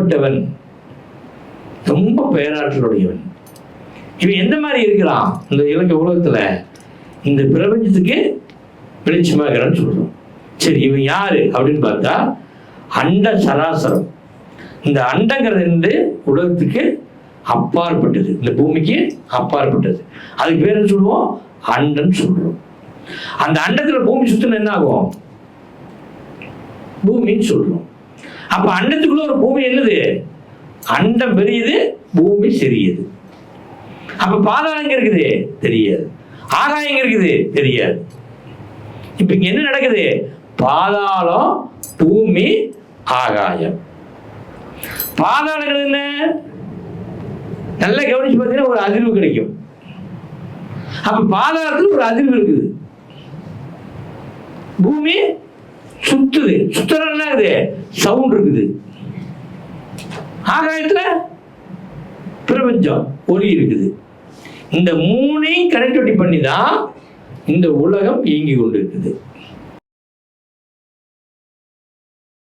எப்படிப்பட்டவன் ரொம்ப பேராற்றலுடையவன். இவன் எந்த மாதிரி இருக்கிறான் இந்த இலக்கிய உலகத்துல இந்த பிரபஞ்சத்துக்கு வெளிச்சமாக இருக்கிறான்னு சொல்கிறோம் சரி இவன் யாரு அப்படின்னு பார்த்தா அண்ட சராசரம். இந்த அண்டங்கிறது வந்து உலகத்துக்கு அப்பாற்பட்டது. இந்த பூமிக்கு அப்பாற்பட்டது. அதுக்கு பேர் என்ன சொல்லுவோம்? அண்டன் சொல்றோம். அந்த அண்டத்துல பூமி சுத்தின என்ன ஆகும்? பூமின்னு சொல்றோம். அப்ப அண்டத்துக்குள்ள ஒரு பூமி என்னது? அண்டம் பெரியது பூமி சிறியது. அப்ப பாதாளம் எங்க இருக்குது? தெரியாது. ஆகாயம் எங்க இருக்குது? தெரியாது. இப்ப இங்க என்ன நடக்குது? பாதாளம் பூமி ஆகாயம். பாதாளங்கள் என்ன? நல்லா கவனிச்சு பார்த்தீங்கன்னா ஒரு அதிர்வு கிடைக்கும். அப்ப பாதாளத்துல ஒரு அதிர்வு இருக்குது. பூமி சுத்துது சுத்துறது இது சவுண்ட் இருக்குது. ஆகாயத்துல பிரபஞ்சம் ஒளி இருக்குது. இந்த மூணையும் கனெக்டிவிட்டி பண்ணி தான் இந்த உலகம் இயங்கி கொண்டு இருக்குது